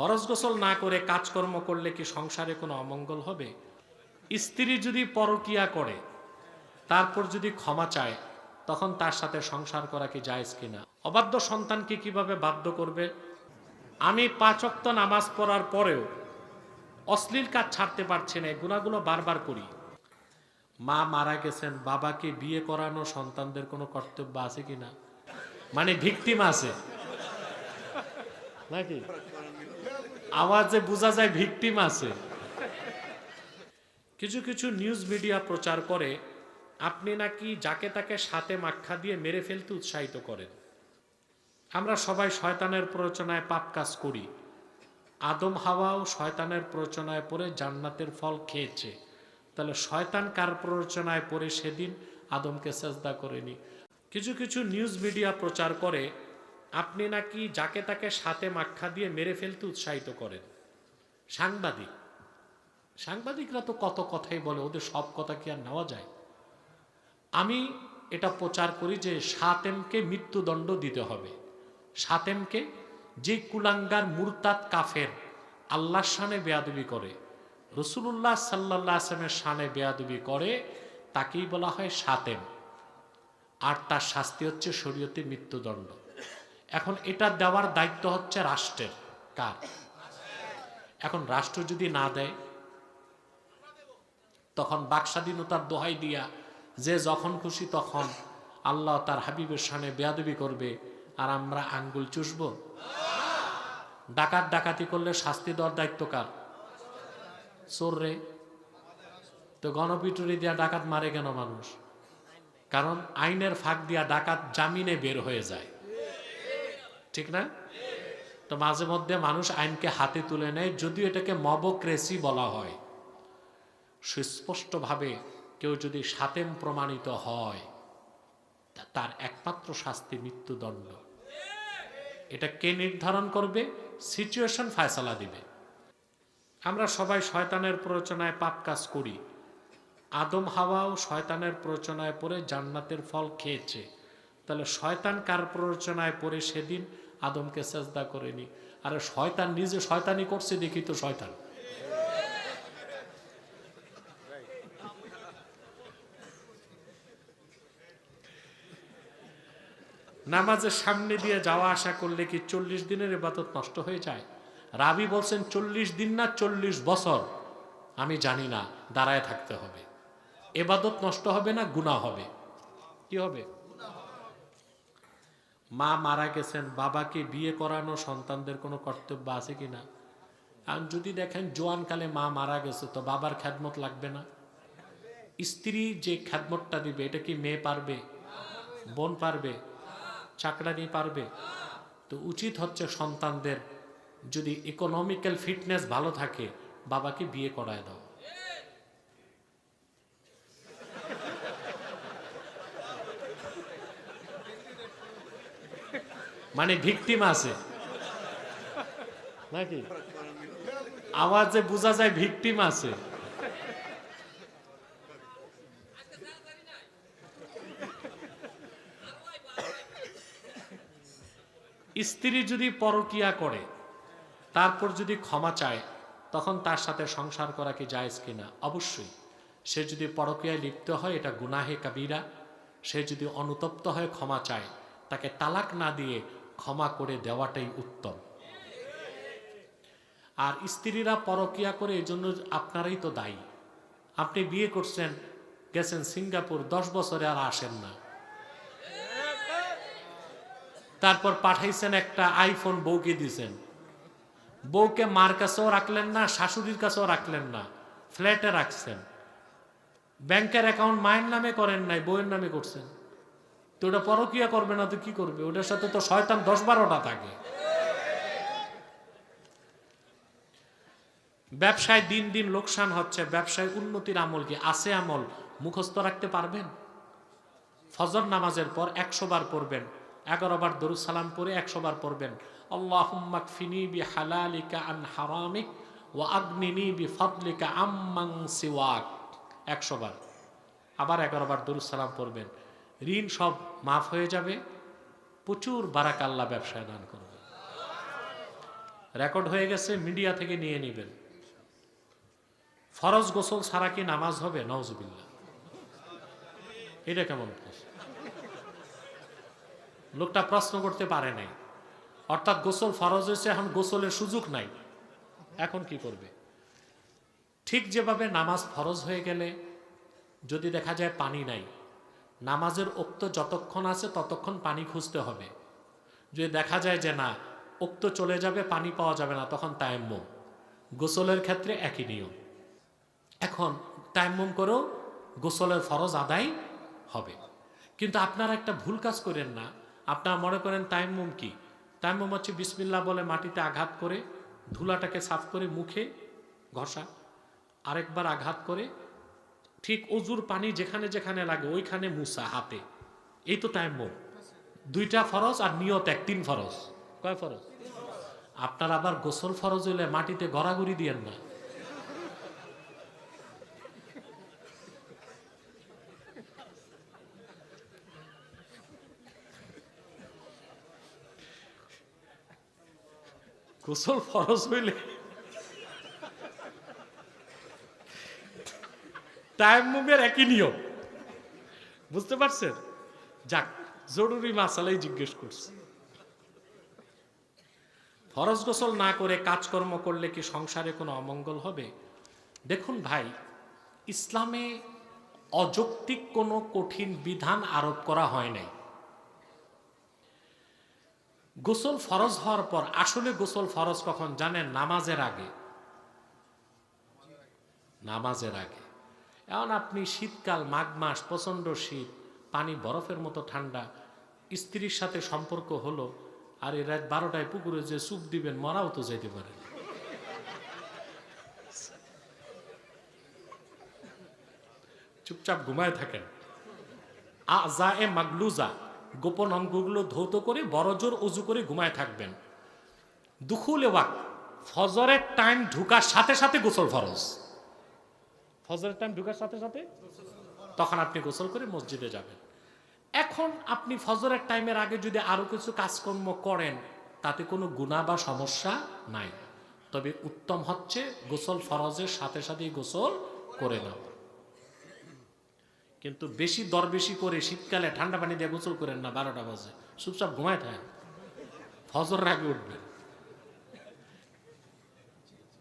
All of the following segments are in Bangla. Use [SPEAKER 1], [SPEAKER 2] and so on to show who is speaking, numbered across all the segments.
[SPEAKER 1] ফরজ গোসল না করে কাজকর্ম করলে কি সংসারে কোনো অমঙ্গল হবে? স্ত্রী যদি পরকিয়া করে, তারপর যদি ক্ষমা চায়, তখন তার সাথে সংসার করা কি জায়েজ কিনা? অবাধ্য সন্তানকে কীভাবে বাধ্য করবে? আমি পাঁচক্ত নামাজ পড়ার পরেও অশ্লীল কাজ ছাড়তে পারছি না গুণাগুলো বারবার করি। মা মারা গেছেন, বাবাকে বিয়ে করানো সন্তানদের কোনো কর্তব্য আছে কিনা? মানে ভিক্তিম আছে। নাকি? আওয়াজে বোঝা যায় ভিকটিম আছে। কিছু কিছু নিউজ মিডিয়া প্রচার করে আপনি নাকি যাকে তাকে সাথে মাক্ষা দিয়ে মেরে ফেলতে উৎসাহিত করেন। আমরা সবাই শয়তানের প্ররোচনায় পাপ কাজ করি। আদম হাওয়াও শয়তানের প্ররোচনায় পড়ে জান্নাতের ফল খেয়েছে। তাহলে শয়তান কার প্ররোচনায় পড়ে সেদিন? আদমকে সেজদা করেনি কিছু কিছু নিউজ মিডিয়া প্রচার করে আপনি নাকি যাকে তাকে সাথে মাক্ষা দিয়ে মেরে ফেলতে উৎসাহিত করেন? সাংবাদিক। সাংবাদিকরা তো কত কথাই বলে, ওদের সব কথা কি আর নেওয়া যায়? আমি এটা প্রচার করি যে সাতেমকে মৃত্যুদণ্ড দিতে হবে। সাতেমকে যে কুলাঙ্গার মুরতাদ কাফের আল্লাহর শানে বেয়াদবি করে রসুল্লাহ সাল্লাহ আসলামের শানে বেয়াদবি করে, তাকেই বলা হয় সাতেম। আর তার শাস্তি হচ্ছে শরীয়তে মৃত্যুদণ্ড। এখন এটা দেওয়ার দায়িত্ব হচ্ছে রাষ্ট্রের। কার? এখন রাষ্ট্র যদি না দেয়, তখন বাকস্বাধীনতার দোহাই দিয়া যে যখন খুশি তখন আল্লাহ তার হাবিবের সামনে বেয়াদবি করবে আর আমরা আঙ্গুল চুষব। ডাকাত ডাকাতি করলে শাস্তি দেওয়ার দায়িত্ব কার? চোর রে। তো গণপিটুরি দিয়া ডাকাত মারে কেন মানুষ? কারণ আইনের ফাঁক দিয়া ডাকাত জামিনে বের হয়ে যায়। ঠিক না? তো মাঝে মধ্যে মানুষ আইনকে হাতে তুলে নেয়, যদিও এটাকে মবক্রেসি বলা হয়। সুস্পষ্টভাবে কেউ যদি সাতেম প্রমাণিত হয় তার একমাত্র শাস্তি মৃত্যুদণ্ড। এটা কে নির্ধারণ করবে? সিচুয়েশন ফায়সালা দিবে। আমরা সবাই শয়তানের প্ররোচনায় পাপ কাজ করি। আদম হাওয়াও শয়তানের প্ররোচনায় পড়ে জান্নাতের ফল খেয়েছে। তাহলে শয়তান কার প্ররোচনায় পড়ে সেদিন? আদমকে চেষ্টা করেনি আরে শয়তান নিজে শয়তানি করছে, দেখি তো শয়তান। নামাজের সামনে দিয়ে যাওয়া আসা করলে কি চল্লিশ দিনের এবাদত নষ্ট হয়ে যায়? রাবি বলছেন, চল্লিশ দিন না চল্লিশ বছর? আমি জানি না, দাঁড়ায় থাকতে হবে। এবাদত নষ্ট হবে না গুণা হবে। কি হবে? মা মারা গেছেন, বাবাকে বিয়ে করানো সন্তানদের কোনো কর্তব্য আছে কি না? আর যদি দেখেন জোয়ানকালে মা মারা গেছে, তো বাবার খ্যাদমত লাগবে না। স্ত্রী যে খ্যাদমতটা দিবে, এটা কি মেয়ে পারবে? বোন পারবে? চাকরানি পারবে? তো উচিত হচ্ছে সন্তানদের যদি ইকোনমিক্যাল ফিটনেস ভালো থাকে, বাবাকে বিয়ে করায় দাও। মানে ভিকটিম আছে। নাকি? আওয়াজে বোঝা যায় ভিকটিম আছে। স্ত্রী যদি পরকিয়া করে, তারপর যদি ক্ষমা চায়, তখন তার সাথে সংসার করা কি জায়েজ কিনা? অবশ্যই। সে যদি পরকিয়ায় লিপ্ত হয়, এটা গুনাহে কাবিরা। সে যদি অনুতপ্ত হয়ে, ক্ষমা চায়, তাকে তালাক না দিয়ে ক্ষমা করে দেওয়াটাই উত্তম। আর স্ত্রীরা পরকিয়া করে এই জন্য আপনারাই তো দায়ী। আপনি বিয়ে করছেন, গেছেন সিঙ্গাপুর, দশ বছরে আর আসেন না। তারপর পাঠাইছেন একটা আইফোন বউকে দিছেন। বউকে মার কাছেও রাখলেন না, শাশুড়ির কাছেও রাখলেন না, ফ্ল্যাটে রাখছেন। ব্যাংকের অ্যাকাউন্ট মায়ের নামে করেন নাই, বউয়ের নামে করছেন। তো ওটা পরকিয়া করবে না, তো কি করবে? ওটার সাথে তো শয়তান দশ বারোটা থাকে। ব্যবসায় দিন দিন লোকসান হচ্ছে, ব্যবসায় উন্নতির আমল কি? আছে আমল। মুখস্থ রাখতে পারবেন? ফজর নামাজের পর একশো বার পড়বেন। এগারো বার দরুদ সালাম পরে একশো বার পড়বেন। আল্লাহুম্মাক বি হালালিকা হারামিক বি একশো বার। আবার এগারো বার দরুদ সালাম পড়বেন। ঋণ সব মাফ হয়ে যাবে। প্রচুর বারাক আল্লাহ ব্যবসায় দান করবে। রেকর্ড হয়ে গেছে, মিডিয়া থেকে নিয়ে নেবেন। ফরজ গোসল ছাড়া কি নামাজ হবে? নওজুবিল্লা এটা কেমন? লোকটা প্রশ্ন করতে পারে নাই। অর্থাৎ গোসল ফরজ হয়েছে, এখন গোসলের সুযোগ নাই। এখন কি করবে? ঠিক যেভাবে নামাজ ফরজ হয়ে গেলে, যদি দেখা যায় পানি নাই নামাজের উক্ত যতক্ষণ আছে ততক্ষণ পানি খুঁজতে হবে। যদি দেখা যায় যে না, উক্ত চলে যাবে, পানি পাওয়া যাবে না, তখন তায়াম্মুম। গোসলের ক্ষেত্রে একই নিয়ম। এখন তায়াম্মুম করেও গোসলের ফরজ আদায় হবে। কিন্তু আপনারা একটা ভুল কাজ করেন না। আপনারা মনে করেন তায়াম্মুম কি? তায়াম্মুম হচ্ছে বিসমিল্লা বলে মাটিতে আঘাত করে, ধুলাটাকে সাফ করে মুখে ঘষা, আরেকবার আঘাত করে ঠিক অজুর পানি যেখানে যেখানে লাগে, ওইখানে মুসা হাতে এই তো তায়াম্মুম দুইটা ফরজ আর নিয়ত এক, তিন ফরজ। কয় ফরজ? আপনার আবার গোসল ফরজ হইলে মাটিতে গড়াগড়ি দিয়েন না। গোসল ফরজ হইলে টাইম মুভের একই নিয়ম। বুঝতে পারছেন? যাক, জরুরি মাসালাই জিজ্ঞেস করছি। ফরজ গোসল না করে কাজকর্ম করলে কি সংসারে কোনো অমঙ্গল হবে? দেখুন ভাই, ইসলামে অযৌক্তিক কোনো কঠিন বিধান আরোপ করা হয় নাই। গোসল ফরজ হওয়ার পর, আসলে গোসল ফরজ কখন জানেন? নামাজের আগে। নামাজের আগে। এখন আপনি শীতকাল, মাঘ মাস, প্রচণ্ড শীত, পানি বরফের মতো ঠান্ডা, স্ত্রীর সাথে সম্পর্ক হলো, আর এই রাত বারোটায় পুকুরে যে চুপ দিবেন, মরাও তো যেতে পারে চুপচাপ ঘুমায় থাকেন। আ যা এ মাগলুজা, গোপন অঙ্গগুলো ধৌত করে, বড় জোর উজু করে ঘুমায় থাকবেন। দুখুল ওয়াক, ফজরের টাইম ঢুকার সাথে সাথে গোসল ফরজ। ফজরের টাইম ঢুকার সাথে সাথে তখন আপনি গোসল করে মসজিদে যাবেন। এখন আপনি ফজরের টাইমের আগে যদি আরও কিছু কাজকর্ম করেন, তাতে কোনো গুণা বা সমস্যা নাই। তবে উত্তম হচ্ছে গোসল ফরজের সাথে সাথেই গোসল করে নেওয়া কিন্তু বেশি দর বেশি করে শীতকালে ঠান্ডা পানি দিয়ে গোসল করেন না, বারোটা বাজে। চুপচাপ ঘুমায় থাকেন। ফজর আগে উঠবেন।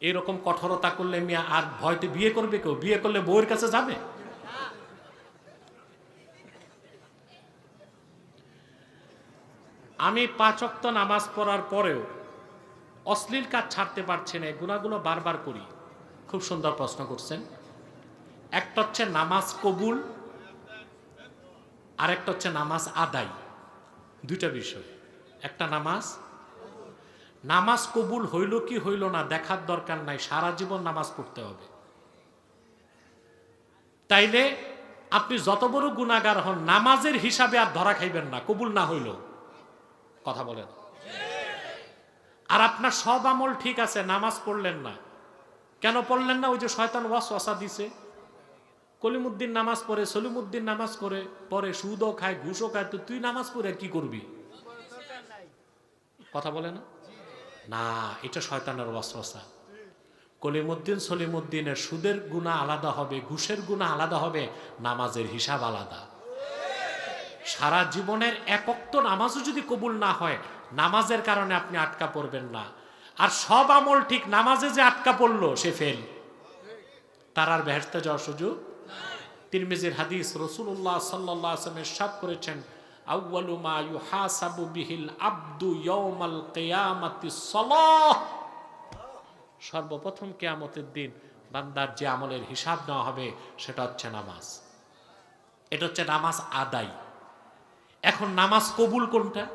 [SPEAKER 1] এরকম কঠোরতা করলে মিয়া আর ভয়তে বিয়ে করবে কেউ? বিয়ে করলে বউয়ের কাছে যাবে? আমি পাঁচক্ত নামাজ পড়ার পরেও অশ্লীল কাজ ছাড়তে পারছি না গুণাগুলো বারবার করি। খুব সুন্দর প্রশ্ন করছেন। একটা হচ্ছে নামাজ কবুল, আরেকটা হচ্ছে নামাজ আদায়। দুইটা বিষয়। একটা নামাজ নামাজ কবুল হইল কি হইল না দেখার দরকার নাই, সারা জীবন নামাজ পড়তে হবে। তাইলে আপনি যত বড় গুণাগার হন, নামাজের হিসাবে আর ধরা খাইবেন না, কবুল না হইল। কথা বলেন। আর আপনার সব আমল ঠিক আছে, নামাজ পড়লেন না। কেন পড়লেন না? ওই যে শয়তান ওয়াস ওয়াসা দিছে। কলিমুদ্দিন নামাজ পড়ে, সলিমুদ্দিন নামাজ করে, পরে সুদও খায়, ঘুষও খায়, তো তুই নামাজ পড়ে কি করবি? কথা বলে না? না, এটা শয়তানের ওয়াসওয়াসা কলিমুদ্দিন সলিমুদ্দিনের সুদের গুণা আলাদা হবে, ঘুষের গুণা আলাদা হবে, নামাজের হিসাব আলাদা। সারা জীবনের একক্ত নামাজও যদি কবুল না হয়, নামাজের কারণে আপনি আটকা পড়বেন না। আর সব আমল ঠিক নামাজে যে আটকা পড়ল, সে ফেল তার আর বেহেস্তে যাওয়ার সুযোগ তিরমিজির হাদিস রসুল্লাহ সাল্লাহ আসলামের সাত করেছেন আউয়ালু মা ইউহাসাবু বিহিল আব্দু ইয়াউমাল কিয়ামাতি সর্বপ্রথম কেয়ামতের দিন বান্দার যে আমলের হিসাব নেওয়া হবে, সেটা হচ্ছে নামাজ। এটা হচ্ছে নামাজ আদায়। এখন নামাজ কবুল কোনটা?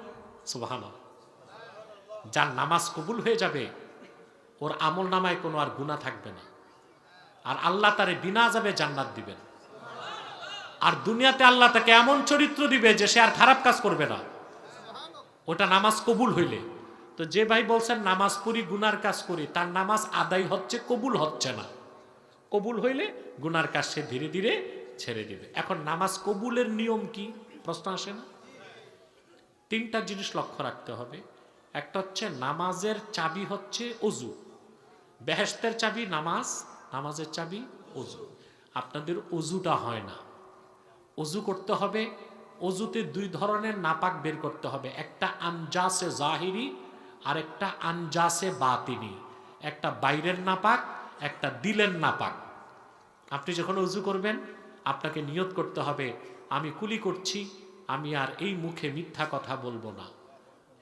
[SPEAKER 1] সুবহানাল্লাহ। যার নামাজ কবুল হয়ে যাবে, ওর আমল নামায় কোনো আর গুণা থাকবে না। আর আল্লাহ তারে বিনা যাবে জান্নাত দিবেন। আর দুনিয়াতে আল্লাহ তাকে এমন চরিত্র দিবে যে সে আর খারাপ কাজ করবে না। ওটা নামাজ কবুল হইলে। তো যে ভাই বলছেন, নামাজ পড়ি, গুনার কাজ করি, তার নামাজ আদায় হচ্ছে, কবুল হচ্ছে না। কবুল হইলে গুনার কাজ সে ধীরে ধীরে ছেড়ে দিবে। এখন নামাজ কবুলের নিয়ম কি? প্রশ্ন আসে না? তিনটা জিনিস লক্ষ্য রাখতে হবে। একটা হচ্ছে, নামাজের চাবি হচ্ছে অজু। বেহেস্তের চাবি নামাজ, নামাজের চাবি অজু। আপনাদের অজুটা হয় না। অজু করতে হবে, অজুতে দুই ধরনের নাপাক বের করতে হবে, একটা আনজাসে জাহিরি আর একটা আনজাসে বাতিনি। একটা বাইরের নাপাক, একটা দিলের নাপাক। আপনি যখন উজু করবেন, আপনাকে নিয়ত করতে হবে, আমি কুলি করছি, আমি আর এই মুখে মিথ্যা কথা বলব না।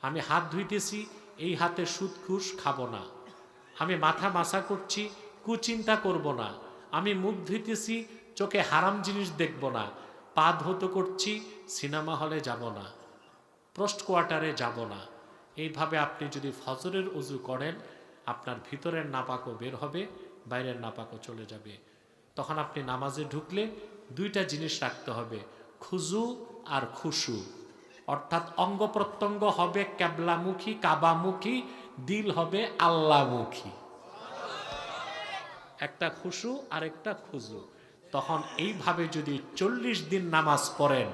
[SPEAKER 1] আমি হাত ধুইতেছি, এই হাতে সুদ ঘুষ খাব না। আমি মাথা মাসা করছি, কুচিন্তা করব না। আমি মুখ ধুইতেছি, চোখে হারাম জিনিস দেখব না। পা ধৌত করছি, সিনেমা হলে যাব না, পোস্ট কোয়ার্টারে যাব না। এইভাবে আপনি যদি ফজরের উজু করেন, আপনার ভিতরের নাপাকও বের হবে, বাইরের নাপাকও চলে যাবে। তখন আপনি নামাজে ঢুকলে দুইটা জিনিস রাখতে হবে, খুজু আর খুশু। অর্থাৎ অঙ্গ প্রত্যঙ্গ হবে ক্যাবলামুখী, কাবামুখী, দিল হবে আল্লামুখী। একটা খুশু আর একটা খুজু। তখন এইভাবে যদি চল্লিশ দিন নামাজ পড়েন,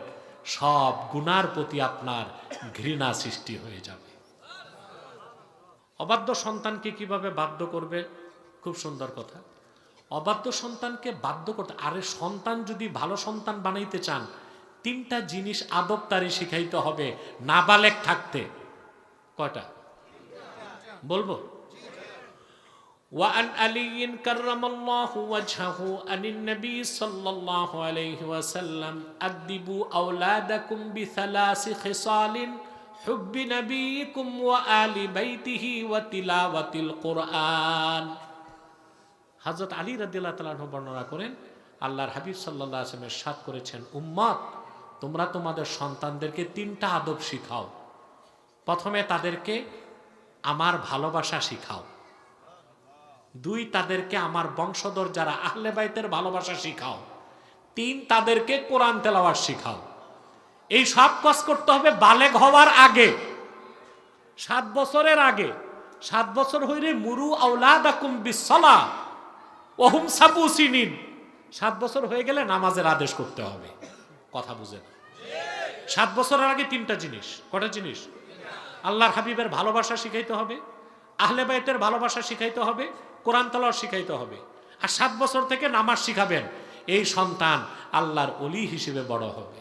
[SPEAKER 1] সব গুনার প্রতি আপনার ঘৃণা সৃষ্টি হয়ে যাবে। অবাধ্য সন্তানকে কীভাবে বাধ্য করবে? খুব সুন্দর কথা। অবাধ্য সন্তানকে বাধ্য করতে, আরে সন্তান যদি ভালো সন্তান বানাইতে চান, তিনটা জিনিস আদব তারি শিখাইতে হবে, নাবালেক থাকতে। কয়টা? বলব? وعن علي كرم الله وجهه عن النبي صلى الله عليه وسلم أدبوا أولادكم بثلاث خصال حب نبيكم وآل بيته وتلاوة القرآن হজরত আলী রাদিল্লাহ তালাহ বর্ণনা করেন আল্লাহর হাবিব সাল্লাহ আসলামের সাত করেছেন উম্মত তোমরা তোমাদের সন্তানদেরকে তিনটা আদব শিখাও প্রথমে তাদেরকে আমার ভালোবাসা শিখাও দুই, তাদেরকে আমার বংশধর যারা আহলে বাইতের ভালোবাসা শিখাও। তিন, তাদেরকে কোরআন তেলাওয়ার শিখাও। এই সব কাজ করতে হবে বালেগ হওয়ার আগে, সাত বছরের আগে। সাত বছর হইলে মুরু সাত বছর হয়ে গেলে নামাজের আদেশ করতে হবে। কথা বুঝে না সাত বছরের আগে তিনটা জিনিস। কটা জিনিস? আল্লাহর হাবিবের ভালোবাসা শিখাইতে হবে। আহলে বাইতের ভালোবাসা শিখাইতে হবে, কোরআন তালার শিখাইতে হবে। আর সাত বছর থেকে নামাজ শিখাবেন। এই সন্তান আল্লাহর অলি হিসেবে বড় হবে।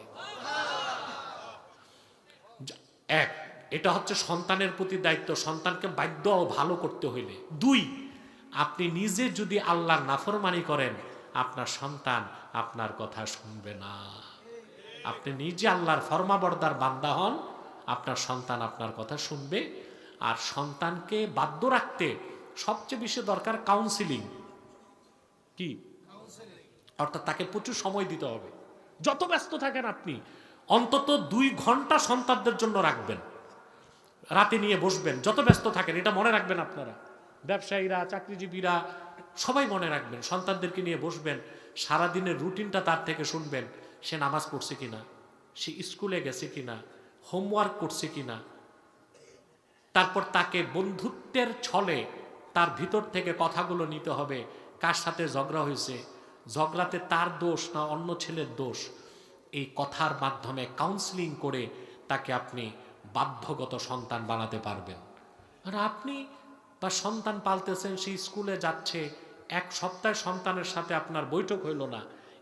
[SPEAKER 1] এক, এটা হচ্ছে সন্তানের প্রতি দায়িত্ব। সন্তানকে বাধ্য ও ভালো করতে হইলে। দুই, আপনি নিজে যদি আল্লাহর নাফরমানি করেন, আপনার সন্তান আপনার কথা শুনবে না। আপনি নিজে আল্লাহর ফরমাবর্দার বান্দা হন, আপনার সন্তান আপনার কথা শুনবে। আর সন্তানকে বাধ্য রাখতে সবচেয়ে বেশি দরকার কাউন্সিলিং কি? অর্থাৎ তাকে প্রচুর সময় দিতে হবে। যত ব্যস্ত থাকেন আপনি, অন্তত দুই ঘণ্টা সন্তানদের জন্য রাখবেন। রাতে নিয়ে বসবেন, যত ব্যস্ত থাকেন, এটা মনে রাখবেন আপনারা। ব্যবসায়ীরা, চাকরিজীবীরা, সবাই মনে রাখবেন, সন্তানদেরকে নিয়ে বসবেন, সারাদিনের রুটিনটা তার থেকে শুনবেন, সে নামাজ পড়ছে কিনা, সে স্কুলে গেছে কিনা, হোমওয়ার্ক করছে কিনা তারপর তাকে বন্ধুত্বের ছলে তার ভিতর থেকে কথাগুলো নিতে হবে, কার সাথে ঝগড়া হয়েছে? ঝগড়াতে তার দোষ না অন্য ছেলের দোষ? এই কথার মাধ্যমে কাউন্সিলিং করে তাকে আপনি বাধ্যগত সন্তান বানাতে পারবেন। আর আপনি বা সন্তান পালতেছেন সেই স্কুলে যাচ্ছে, এক সপ্তাহে সন্তানের সাথে আপনার বৈঠক হইল না,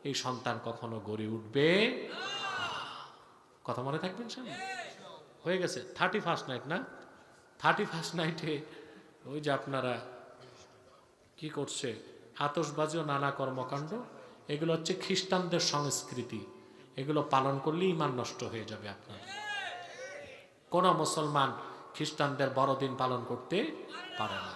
[SPEAKER 1] এই সন্তান কখনো গড়ে উঠবে কথা মনে থাকবেন সামনে হয়ে গেছে। থার্টি ফার্স্ট নাইট না? থার্টি ফার্স্ট নাইটে ওই যে আপনারা কি করছে আতসবাজি ও নানা কর্মকাণ্ড, এগুলো হচ্ছে খ্রিস্টানদের সংস্কৃতি, এগুলো পালন করলে ইমান নষ্ট হয়ে যাবে আপনার। কোন মুসলমান খ্রিস্টানদের বড়দিন পালন করতে পারে না।